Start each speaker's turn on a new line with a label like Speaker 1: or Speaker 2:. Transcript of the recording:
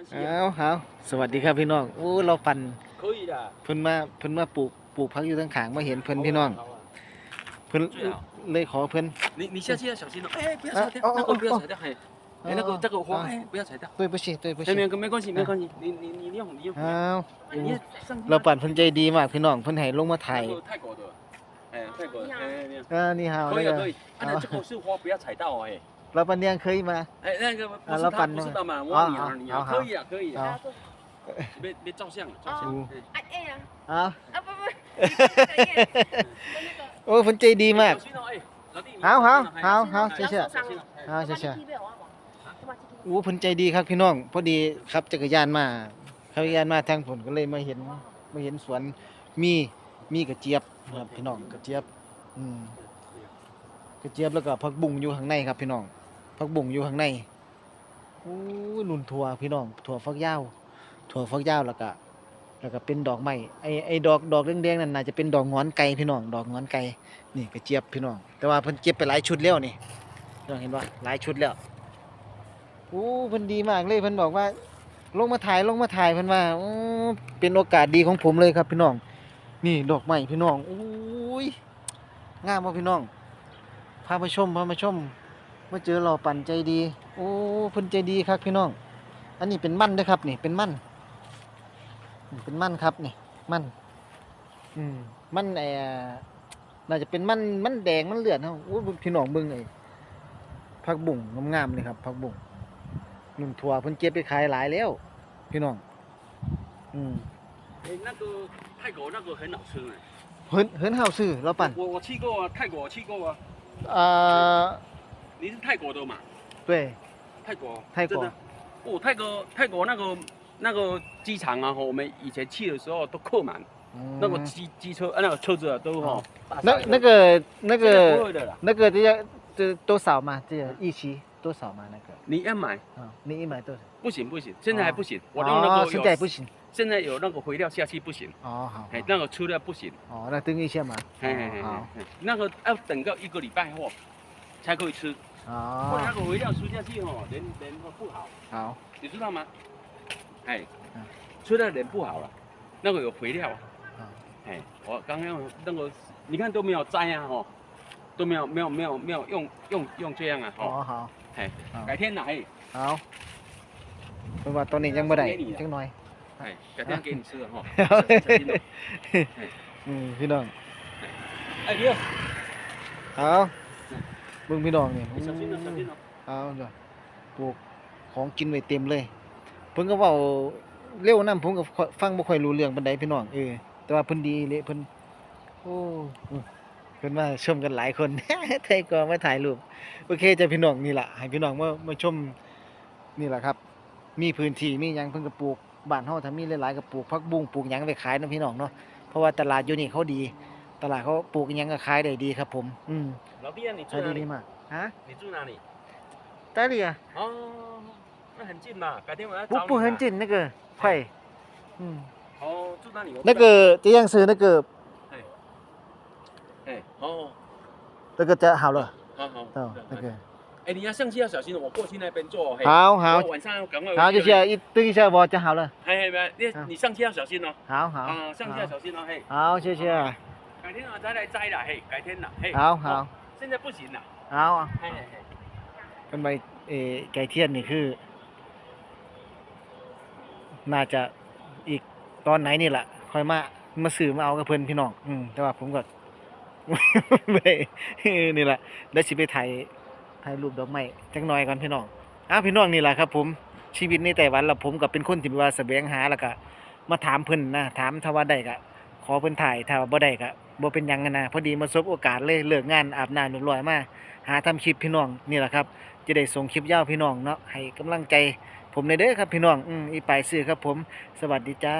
Speaker 1: 系啊，
Speaker 2: เอาเอาสวัสดีครับพี่น้องโอ้เราปั่น
Speaker 1: 可以的。
Speaker 2: เพิ่นมาเพิ่นมาปลูกปลูกพักอยู่ทางขางมาเห็นเพิ่นพี่น้อง
Speaker 1: 好啊
Speaker 2: เพิ่นเลยขอเพิ่น
Speaker 1: 你你下去要小心哦，哎，不要
Speaker 2: 啊
Speaker 1: 踩掉，
Speaker 2: 哦
Speaker 1: 那个
Speaker 2: 哦哦
Speaker 1: 不要踩掉，嘿，哎，那个
Speaker 2: 哦
Speaker 1: 这个花，
Speaker 2: 啊
Speaker 1: 哎，不要踩掉。
Speaker 2: ด้วยบ่สิด้วยบ่
Speaker 1: 哎，
Speaker 2: สิ
Speaker 1: 没有没关系，没关系，你你你用你用。
Speaker 2: อ้าว
Speaker 1: 哎，你上去。
Speaker 2: เราปั่นเพิ่นใจดีมากพี่น้องเพิ่นให้ลงมาถ่าย
Speaker 1: 那个泰国的，哎，泰国的，哎，没有。
Speaker 2: อ่านี่ฮาว
Speaker 1: 可
Speaker 2: นี่
Speaker 1: 以啊，
Speaker 2: ก็
Speaker 1: 可以。啊，那这个是花，不要踩到哎。
Speaker 2: เราปั่นยังเคยมา
Speaker 1: 哎，那个不
Speaker 2: 啊
Speaker 1: 是他，
Speaker 2: 老板呢
Speaker 1: 不是他嘛，我
Speaker 2: 啊
Speaker 1: 女儿，女儿，
Speaker 2: 好好
Speaker 1: 可以啊，可以
Speaker 2: 好
Speaker 1: 啊，
Speaker 3: 他做
Speaker 1: 别别照相，照相。哎
Speaker 3: 哎哎呀
Speaker 2: อ้าว
Speaker 3: 啊不不，你不可以跟那个
Speaker 2: โอ้เพิ่นใจดีมาก
Speaker 1: 小心哦，哎，老弟。你
Speaker 2: 好好
Speaker 1: 小心哦
Speaker 2: 好好
Speaker 3: 不
Speaker 2: 谢谢
Speaker 3: 要受伤了。
Speaker 2: อ้าวใช่
Speaker 3: 把你踢被我忘了，把你踢
Speaker 2: ๆโอ้เพิ่นใจดีครับพี่น้อง พอดีขับจักรยานมาขับจักรยานมาทางผลก็เลยมาเห็นมาเห็นสวนมีมีกระเจี๊ยบครับพี่น้องกระเจี๊ยบ อืมกระเจี๊ยบแล้วก็ผักบุ้งอยู่ข้างในครับพี่น้อง ผักบุ้งอยู่ข้างในโอ้นุ่นถั่วพี่น้องถั่วฟักยาวถั่วฟักยาวแล้วก็แล้วก็เป็นดอกไม้ไอไอดอกดอกแดงๆนั่นน่าจะเป็นดอกงอนไก่พี่น้องดอกงอนไก่นี่กระเจี๊ยบพี่น้อง แต่ว่าเพิ่นเก็บไปหลายชุดแล้วนี่พี่น้องเห็นว่าหลายชุดแล้วโอ้เพิ่นดีมากเลยเพิ่นบอกว่า ลงมาถ่ายลงมาถ่ายเพิ่นว่าโอ้เป็นโอกาสดีของผมเลยครับพี่น้อง นี่ดอกไม้พี่น้องโอ้ยงามบ่พี่น้องพามาชมพามาชม มาเจอเราปั่นใจดี โอ้เพิ่นใจดีครับพี่น้อง อันนี้เป็นมันเด้อครับ นี่เป็นมันนี่เป็นมันครับนี่มันอืมมันเอ่อน่าจะเป็นมันมันแดงมันเลือดเฮาโอ้ยพี่น้องเบิ่งไอ้ผักบุ้งงามๆเลยครับผักบุ้งนุ่นถั่วเพิ่นเก็บไปขายหลายแล้ว พี่น้อง อืม
Speaker 1: 哎，那个泰国那个很好吃哎。
Speaker 2: เฮินเฮินเฮาซื้อเราปั่น
Speaker 1: 我我去过啊，泰国我去过啊。
Speaker 2: เอ่อ
Speaker 1: 你是泰国的嘛？
Speaker 2: 对
Speaker 1: 泰国。
Speaker 2: 泰国
Speaker 1: 的。哦，泰国泰国那个那个机场啊，我们以前去的时候都客满，那个机机车啊，那个车子啊都哈。大
Speaker 2: 那那个那个那个这要这多少嘛？这个一期多少嘛？那个
Speaker 1: 你要买
Speaker 2: 啊，你一买多少？
Speaker 1: 不行不行，现在还不行。我用那
Speaker 2: 哦，现在不行。
Speaker 1: 现在有那个肥料下去不行，
Speaker 2: 哦，好。
Speaker 1: 哎，那个出料不行，
Speaker 2: 哦，那等一下嘛。
Speaker 1: 嘿嘿嘿
Speaker 2: 哦好。
Speaker 1: 嘿那个要等到一个礼拜后才可以吃，哦，那个味料出下去哦，人人不好。
Speaker 2: 好，
Speaker 1: 你知道吗？哎，出来人不好了，那个有肥料。哎，我刚刚那个你看都没有摘啊，哦，都没有没有没有没有用用用这样啊，哦
Speaker 2: 好，
Speaker 1: 哎，改天来。好。và
Speaker 2: tôi
Speaker 1: nên chẳng bữa đây
Speaker 2: chẳng nói cái thang kia xưa
Speaker 1: hả ừ thì
Speaker 2: đường à đi không บิ่งพี่น้องนี่
Speaker 1: สับเาะสัะ
Speaker 2: อาเด้ปลูกของกินไว้เต็มเลยเพิ่งก็เว่าเร็วนำผมก็ฟังบ่ค่อยรู้เรื่องปานใดพี่น้องเออแต่ว่าเพิ่นดีเลยเพิ่นโอ้เพิ่นมาชมกันหลายคนไทยก็มาถ่ายรูปโอเคจะพี่น้องนี่ล่ะให้พี่น้องมามาชมนี่แหละครับ มีพื้นที่มีหยังเพิ่นก็ปลูกบ้านเฮาถ้ามีหลายๆก็ปลูกผักบุ้งปลูกหยังไว้ขายเนาะพี่น้องเนาะเพราะว่าตลาดอยู่นี่เขาดี ตลาดเขาปลูกอิหยังก็ขายได้ดีครับผม อืม
Speaker 1: 老弟啊，你住
Speaker 2: ขาย
Speaker 1: 哪
Speaker 2: ดี
Speaker 1: 里？
Speaker 2: มากฮะ
Speaker 1: 你住哪里？
Speaker 2: ตาเลีย
Speaker 1: 哦，那很近嘛，改天我要
Speaker 2: 不
Speaker 1: 找你。
Speaker 2: 不很。近那个快嗯
Speaker 1: 哦，住那里。我
Speaker 2: 那。个这样是那个
Speaker 1: 哎，哦，
Speaker 2: 那个จะ好了
Speaker 1: 好好。
Speaker 2: 哦那个
Speaker 1: 哎，你要上去要小心哦，我过去那边做。嘿
Speaker 2: 好好
Speaker 1: 我晚上要赶快回去。
Speaker 2: 好就是一等一下我就好了
Speaker 1: 嘿嘿，没，你
Speaker 2: 啊
Speaker 1: 你上去要小心哦。
Speaker 2: 好好
Speaker 1: 啊，上去要小心哦，嘿。
Speaker 2: 好谢谢
Speaker 1: 改天我再来摘啦，嘿，改天啦，嘿。
Speaker 2: 好好
Speaker 1: 哦。现在不行啦。
Speaker 2: 好
Speaker 1: 嘿嘿嘿。
Speaker 2: เป็นใบเออไก่เทียนนี่คือ น่าจะอีกตอนไหนนี่แหละค่อยมามาซื้อมาเอากับเพิ่นพี่น้องอืมแต่ว่าผมก็ ไม่ได้เออนี่แหละเดี๋ยวสิไปถ่ายถ่ายรูปดอกไม้จักหน่อยก่อนพี่น้องอ้าวพี่น้องนี่แหละครับ ผมชีวิตในไต้หวันแล้วผมก็เป็นคนที่ว่าแสวงหาแล้วก็มาถามเพิ่นนะถามถ้าว่าได้ก็ ขอเพิ่นถ่ายถ้าบ่ได้ก็บ่เป็นหยังกันนะพอดีมาสบโอกาสเลยเลิกงานอาบน้ำเรียบร้อยมาหาทำคลิปพี่น้องนี่แหละครับ จะได้ส่งคลิปยาวพี่น้องเนาะให้กำลังใจผมในเด้อครับพี่น้องอืมอีปลายซื้อครับผม สวัสดีจ้า